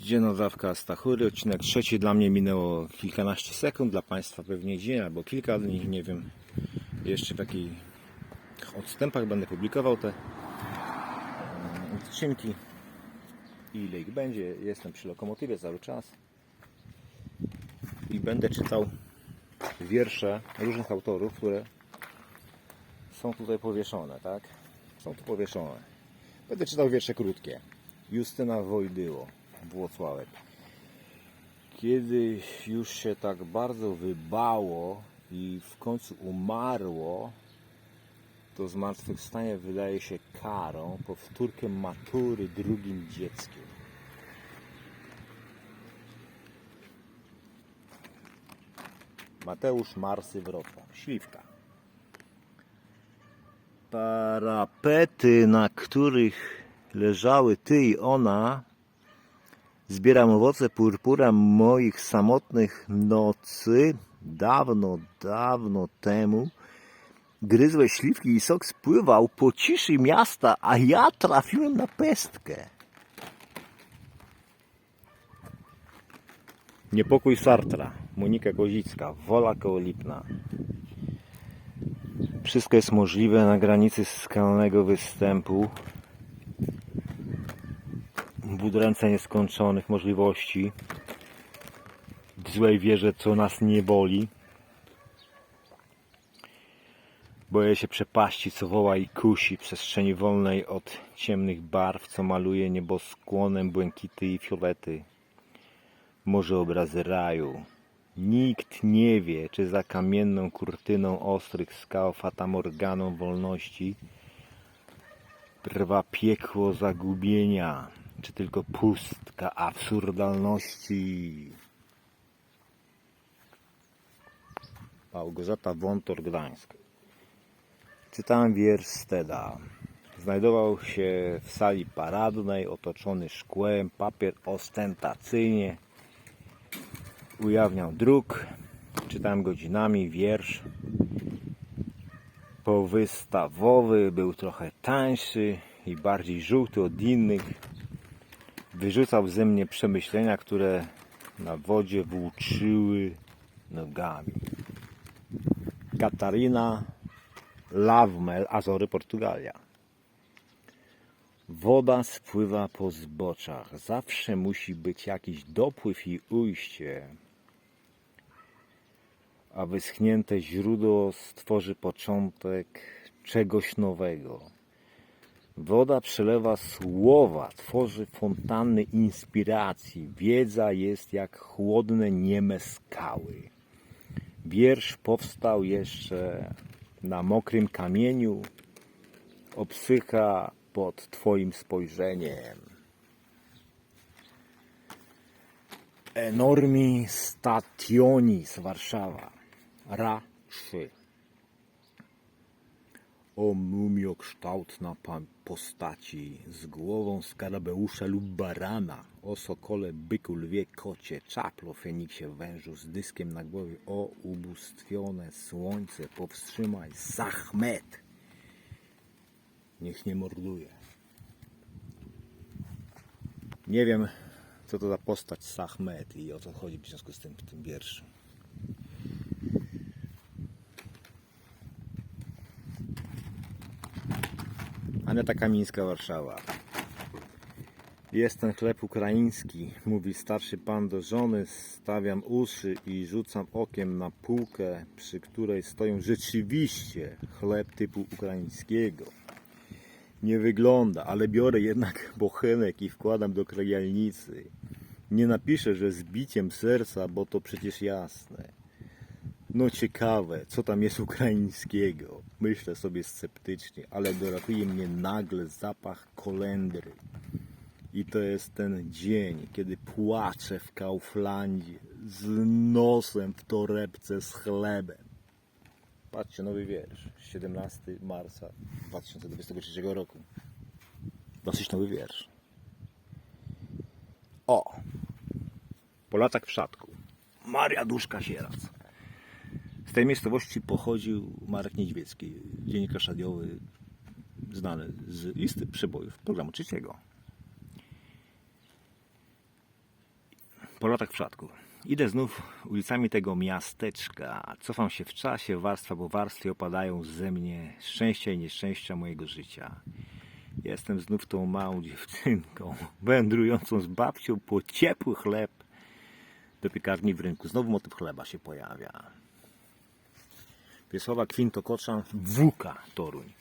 Dzienodawka Stachury, odcinek trzeci. Dla mnie minęło kilkanaście sekund, dla Państwa pewnie dzień albo kilka dni, nie wiem. Jeszcze w takich odstępach będę publikował te mm, odcinki. Ile ich będzie? Jestem przy lokomotywie cały czas. I będę czytał wiersze różnych autorów, które są tutaj powieszone, tak? Są tu powieszone. Będę czytał wiersze krótkie. Justyna Wojdyło, Włocławek. Kiedy już się tak bardzo wybało i w końcu umarło, to zmartwychwstanie wydaje się karą, powtórkiem matury drugim dzieckiem. Mateusz Marsy Wrocław, Śliwka. Parapety, na których leżały ty i ona, zbieram owoce purpura moich samotnych nocy, dawno, dawno temu. Gryzłe śliwki i sok spływał po ciszy miasta, a ja trafiłem na pestkę. Niepokój Sartra, Monika Kozicka, Wola koło Lipna. Wszystko jest możliwe na granicy skalnego występu. W udręce nieskończonych możliwości. W złej wierze, co nas nie boli. Boję się przepaści, co woła i kusi, przestrzeni wolnej od ciemnych barw, co maluje nieboskłonem błękity i fiolety. Może obrazy raju. Nikt nie wie, czy za kamienną kurtyną ostrych skał fatamorganą wolności trwa piekło zagubienia, czy tylko pustka absurdalności. Małgorzata Wątor Gdańsk. Czytałem wiersz Steda. Znajdował się w sali paradnej, otoczony szkłem, papier ostentacyjnie ujawniał druk. Czytałem godzinami wiersz. Powystawowy był trochę tańszy i bardziej żółty od innych. Wyrzucał ze mnie przemyślenia, które na wodzie włóczyły nogami. Katarina Lavmel, Azory, Portugalia. Woda spływa po zboczach. Zawsze musi być jakiś dopływ i ujście. A wyschnięte źródło stworzy początek czegoś nowego. Woda przelewa słowa, tworzy fontanny inspiracji. Wiedza jest jak chłodne, nieme skały. Wiersz powstał jeszcze na mokrym kamieniu, obsycha pod Twoim spojrzeniem. Enormi Stationis, Warszawa. Ra 3. O mumio kształtna pa- postaci, z głową skarabeusza lub barana, o sokole, byku, lwie, kocie, czaplo, feniksie, wężu, z dyskiem na głowie, o ubóstwione słońce, powstrzymaj, Zachmet! Niech nie morduje. Nie wiem, co to za postać Sachmet i o co chodzi w związku z tym w tym wierszu. Aneta Kamińska, Warszawa. Jest ten chleb ukraiński, mówi starszy pan do żony. Stawiam uszy i rzucam okiem na półkę, przy której stoją rzeczywiście chleb typu ukraińskiego. Nie wygląda, ale biorę jednak bochenek i wkładam do krajalnicy. Nie napiszę, że z biciem serca, bo to przecież jasne. No ciekawe, co tam jest ukraińskiego. Myślę sobie sceptycznie, ale doratuje mnie nagle zapach kolendry. I to jest ten dzień, kiedy płaczę w Kauflandzie z nosem w torebce z chlebem. Patrzcie, nowy wiersz. 17 marca 2023 roku. Dosyć nowy wiersz. O! Polaczak w szatku. Maria Duszka Sierac. Z tej miejscowości pochodził Marek Niedźwiecki, dziennikarz radiowy, znany z listy przebojów programu trzeciego. Po latach w szatku. Idę znów ulicami tego miasteczka. Cofam się w czasie, warstwa po warstwie opadają ze mnie szczęścia i nieszczęścia mojego życia. Jestem znów tą małą dziewczynką, wędrującą z babcią po ciepły chleb do piekarni w rynku. Znowu motyw chleba się pojawia. Wiesława Kwintokoczan, Wuka Toruń.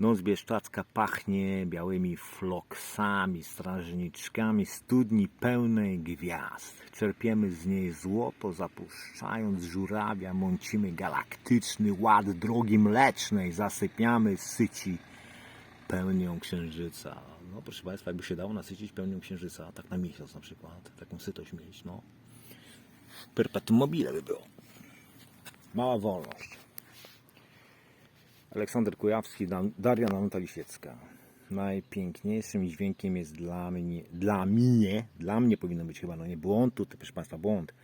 Noc bieszczacka pachnie białymi floksami, strażniczkami studni pełnej gwiazd. Czerpiemy z niej złoto, zapuszczając żurawia, mącimy galaktyczny ład drogi mlecznej, zasypiamy syci pełnią księżyca. No proszę Państwa, jakby się dało nasycić pełnią księżyca, tak na miesiąc na przykład, taką sytość mieć, no. Perpetuum mobile by było. Mała wolność. Aleksander Kujawski, Daria Danuta Lisiecka. Najpiękniejszym dźwiękiem jest dla mnie, dla mnie, dla mnie powinno być chyba, no nie błąd tutaj, proszę Państwa, błąd.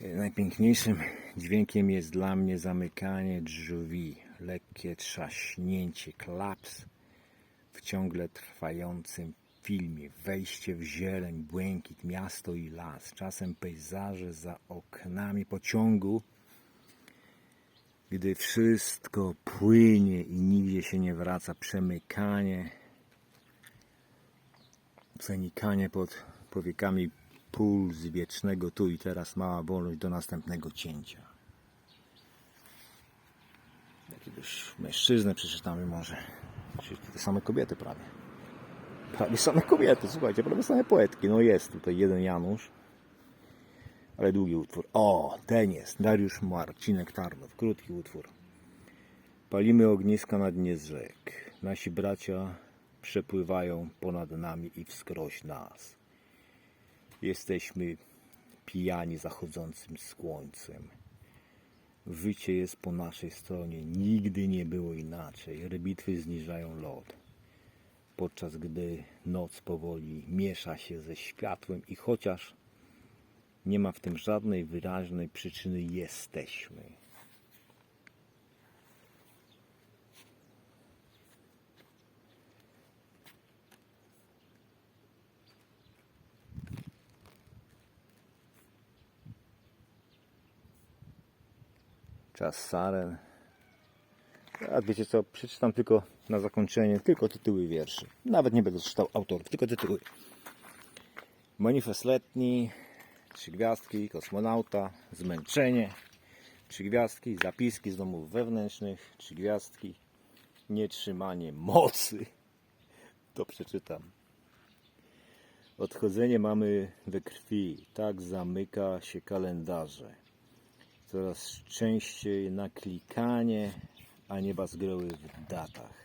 E, Najpiękniejszym dźwiękiem jest dla mnie zamykanie drzwi, lekkie trzaśnięcie, klaps w ciągle trwającym filmie, wejście w zieleń, błękit, miasto i las, czasem pejzaże za oknami pociągu, gdy wszystko płynie i nigdzie się nie wraca, przemykanie, przenikanie pod powiekami puls wiecznego tu i teraz, mała wolność do następnego cięcia. Jakiegoś mężczyznę przeczytamy może. Czy te same kobiety prawie. Prawie same kobiety, słuchajcie, prawie same poetki. No jest tutaj jeden Janusz, ale długi utwór. O, ten jest. Dariusz Marcinek Tarnow. Krótki utwór. Palimy ogniska na dnie z rzek. Nasi bracia przepływają ponad nami i wskroś nas. Jesteśmy pijani zachodzącym słońcem. Życie jest po naszej stronie. Nigdy nie było inaczej. Rybitwy zniżają lot. Podczas gdy noc powoli miesza się ze światłem i chociaż nie ma w tym żadnej wyraźnej przyczyny, jesteśmy. Czas saren. A wiecie co, przeczytam tylko na zakończenie, tylko tytuły wierszy. Nawet nie będę czytał autorów, tylko tytuły. Manifest letni, trzy gwiazdki, kosmonauta, zmęczenie, trzy gwiazdki, zapiski z domów wewnętrznych, trzy gwiazdki, nietrzymanie mocy. To przeczytam. Odchodzenie mamy we krwi, tak zamyka się kalendarze. Coraz częściej na klikanie, a nieba zgroły w datach.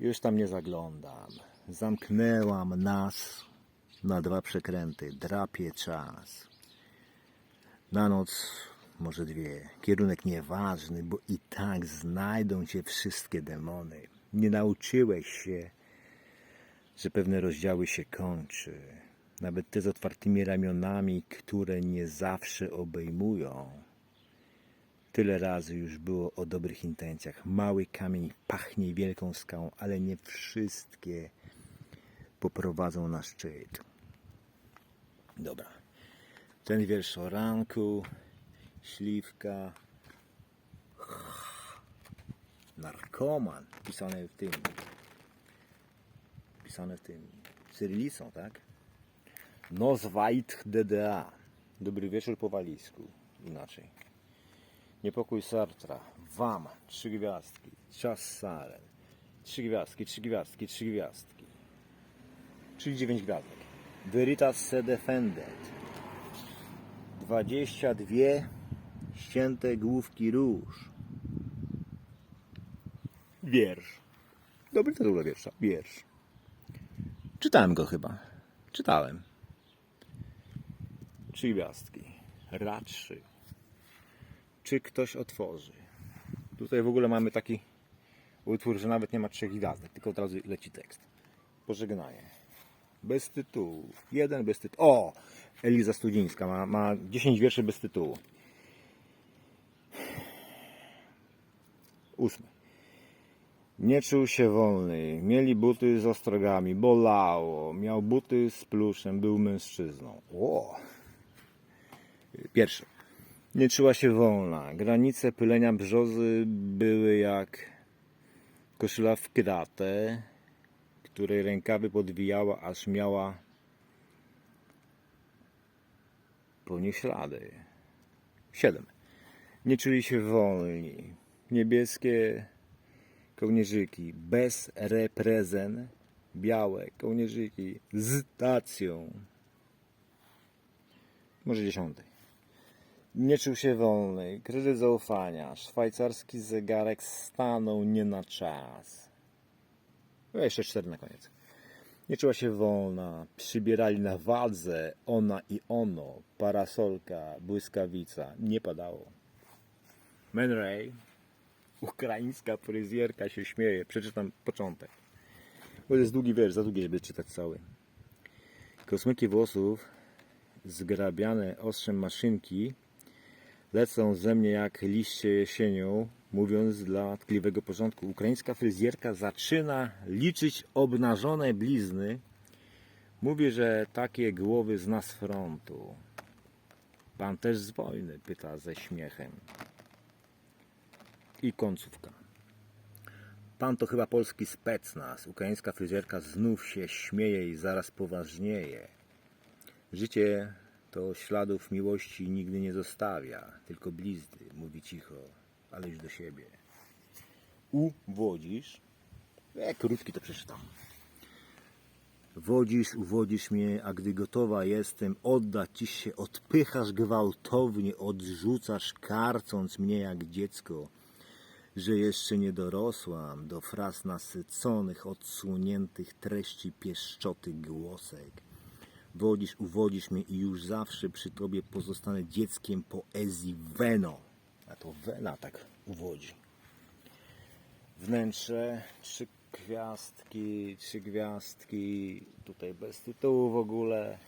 Już tam nie zaglądam. Zamknęłam nas na dwa przekręty. Drapie czas. Na noc może dwie. Kierunek nieważny, bo i tak znajdą cię wszystkie demony. Nie nauczyłeś się, że pewne rozdziały się kończy. Nawet te z otwartymi ramionami, które nie zawsze obejmują. Tyle razy już było o dobrych intencjach. Mały kamień pachnie wielką skałą, ale nie wszystkie poprowadzą na szczyt. Dobra. Ten wiersz o ranku, śliwka, narkoman, pisane w tym, pisane w tym, cyrylicą, tak? Nozweit DDA. Dobry wieczór po walijsku, inaczej. Niepokój Sartra, Wam, trzy gwiazdki, Czas Saren, trzy gwiazdki, trzy gwiazdki, trzy gwiazdki. Czyli dziewięć gwiazdek. Veritas se defended. 22 ścięte główki róż. Wiersz. Dobry tytuł dla wiersza. Wiersz. Czytałem go chyba. Czytałem. Trzy gwiazdki. Ratrzy. Czy ktoś otworzy? Tutaj w ogóle mamy taki utwór, że nawet nie ma trzech gwiazdek, tylko od razu leci tekst. Pożegnanie. Bez tytułu. Jeden bez tytułu. O! Eliza Studzińska ma, ma 10 wierszy bez tytułu. Ósmy. Nie czuł się wolny. Mieli buty z ostrogami. Bolało. Miał buty z pluszem. Był mężczyzną. O! Pierwszy. Nie czuła się wolna. Granice pylenia brzozy były jak koszula w kratę, której rękawy podwijała, aż miała po niej ślady. 7. Nie czuli się wolni. Niebieskie kołnierzyki bez reprezen, białe kołnierzyki z tacją. Może dziesiątej. Nie czuł się wolny. Kredyt zaufania. Szwajcarski zegarek stanął nie na czas. No jeszcze cztery na koniec. Nie czuła się wolna. Przybierali na wadze ona i ono. Parasolka, błyskawica. Nie padało. Man Ray, ukraińska fryzjerka się śmieje. Przeczytam początek. Bo jest długi wiersz, za długi, żeby czytać cały. Kosmyki włosów zgrabiane ostrzem maszynki lecą ze mnie jak liście jesienią, mówiąc dla tkliwego porządku. Ukraińska fryzjerka zaczyna liczyć obnażone blizny. Mówi, że takie głowy z frontu. Pan też z wojny, pyta ze śmiechem. I końcówka. Pan to chyba polski specnaz. Ukraińska fryzjerka znów się śmieje i zaraz poważnieje. Życie to śladów miłości nigdy nie zostawia, tylko blizny, mówi cicho, ale już do siebie. Uwodzisz? E, krótki to przeczytam. Wodzisz, uwodzisz mnie, a gdy gotowa jestem oddać ci się, odpychasz gwałtownie, odrzucasz, karcąc mnie jak dziecko, że jeszcze nie dorosłam do fraz nasyconych, odsłoniętych treści pieszczoty głosek. Wodzisz, uwodzisz mnie i już zawsze przy tobie pozostanę dzieckiem poezji Weno. A to Wena tak uwodzi. Wnętrze, trzy gwiazdki, trzy gwiazdki, tutaj bez tytułu w ogóle.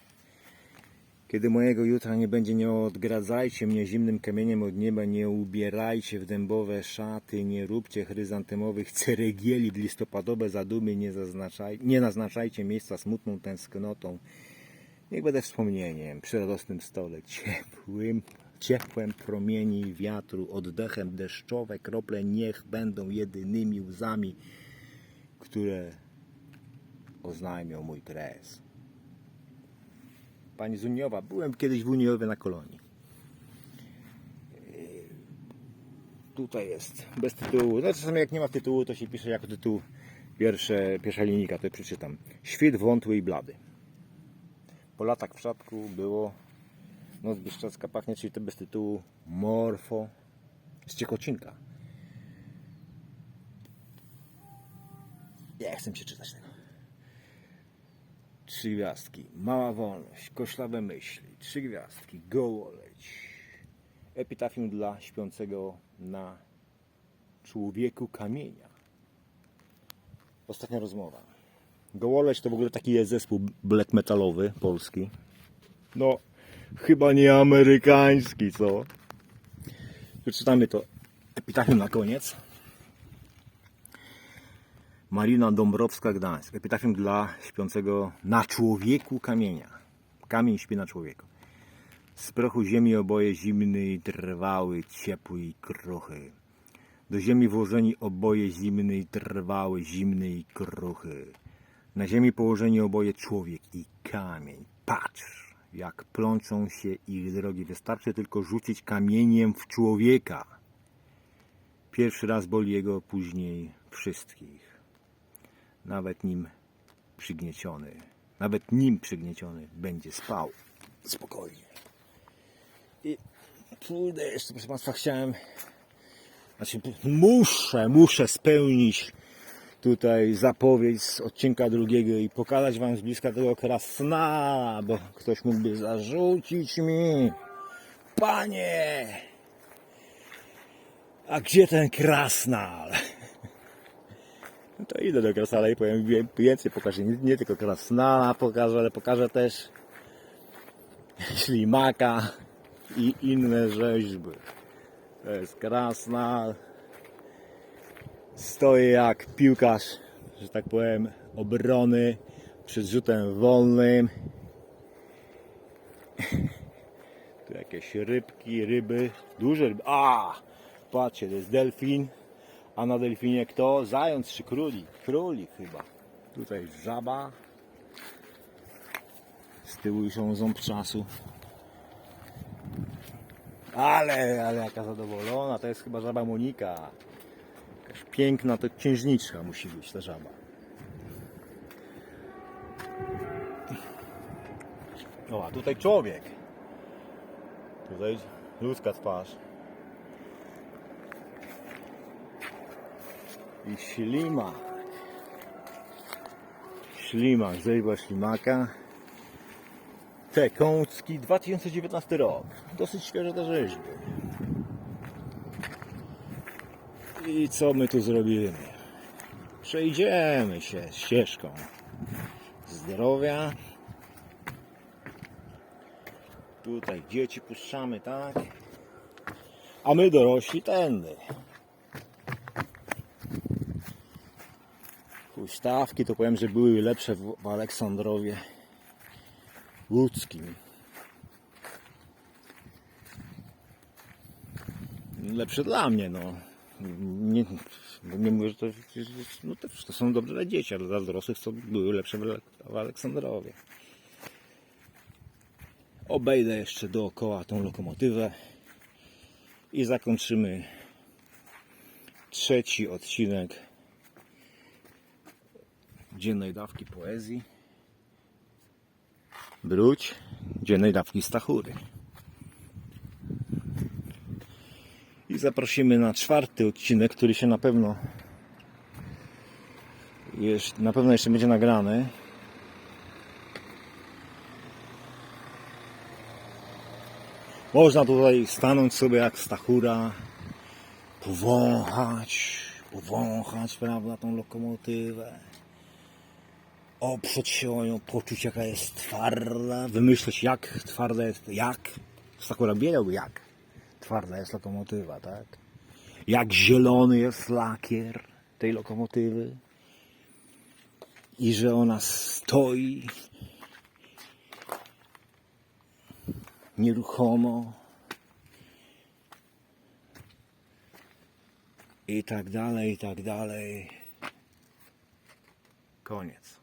Kiedy mojego jutra nie będzie, nie odgradzajcie mnie zimnym kamieniem od nieba, nie ubierajcie w dębowe szaty, nie róbcie chryzantemowych ceregieli w listopadowe zadumy, nie, zaznaczaj, nie naznaczajcie miejsca smutną tęsknotą. Niech będę wspomnieniem przy radosnym stole, ciepłym, ciepłem promieni wiatru, oddechem deszczowe krople niech będą jedynymi łzami, które oznajmią mój kres. Pani z Uniowa, byłem kiedyś w Uniowie na kolonii. Yy, Tutaj jest, bez tytułu. No czasami jak nie ma tytułu, to się pisze jako tytuł pierwsze, pierwsza linijka, to przeczytam. Świt wątły i blady. Po latach w szatku było Noc Bieszczadzka pachnie, czyli to bez tytułu Morfo z Ciechocinka. Ja chcę się czytać tego. Trzy gwiazdki. Mała wolność. Koślawe myśli. Trzy gwiazdki. Gołoleć. Epitafium dla śpiącego na człowieku kamienia. Ostatnia rozmowa. Gołoleć to w ogóle taki jest zespół black metalowy polski. No, chyba nie amerykański, co? Przeczytamy to epitafium na koniec. Marina Dąbrowska, Gdańsk. Epitafium dla śpiącego na człowieku kamienia. Kamień śpi na człowieku. Z prochu ziemi oboje zimny i trwały, ciepły i kruchy. Do ziemi włożeni oboje zimny i trwały, zimny i kruchy. Na ziemi położeni oboje człowiek i kamień. Patrz, jak plączą się ich drogi. Wystarczy tylko rzucić kamieniem w człowieka. Pierwszy raz boli jego, później wszystkich. Nawet nim przygnieciony, nawet nim przygnieciony będzie spał spokojnie. I pójdę jeszcze, proszę Państwa, chciałem, znaczy muszę, muszę spełnić tutaj zapowiedź z odcinka drugiego i pokazać Wam z bliska tego krasnala, bo ktoś mógłby zarzucić mi. Panie! A gdzie ten krasnal? No to idę do krasnala i powiem wie- więcej pokażę. Nie, nie tylko krasnala pokażę, ale pokażę też ślimaka i inne rzeźby. To jest krasnal. Stoję jak piłkarz, że tak powiem, obrony przed rzutem wolnym. Tu jakieś rybki, ryby, duże ryby. A! Patrzcie, to jest delfin. A na delfinie kto? Zając czy królik? Królik chyba. Tutaj żaba. Z tyłu już są ząb czasu. Ale, ale jaka zadowolona. To jest chyba żaba Monika. Jakaś piękna to księżniczka musi być ta żaba. O, a tutaj człowiek. Tutaj ludzka twarz. I ślimak. Ślimak, zejba ślimaka. Te kącki 2019 rok. Dosyć świeże te rzeźby. I co my tu zrobimy? Przejdziemy się ścieżką zdrowia. Tutaj dzieci puszczamy, tak? A my dorośli tędy. Huśtawki to powiem, że były lepsze w, Aleksandrowie Łódzkim. Lepsze dla mnie, no. Nie, nie mówię, że to, no to, to są dobre dla dzieci, ale dla dorosłych to były lepsze w Aleksandrowie. Obejdę jeszcze dookoła tą lokomotywę i zakończymy trzeci odcinek dziennej dawki poezji. Wróć dziennej dawki Stachury. Zaprosimy na czwarty odcinek, który się na pewno jeszcze, na pewno jeszcze będzie nagrany. Można tutaj stanąć sobie jak Stachura, powąchać, powąchać, prawda, tą lokomotywę. Oprzeć się nią, poczuć jaka jest twarda, wymyśleć jak twarda jest, jak. Stachura wiedziałby jak twarda jest lokomotywa, tak? Jak zielony jest lakier tej lokomotywy i że ona stoi nieruchomo i tak dalej, i tak dalej. Koniec.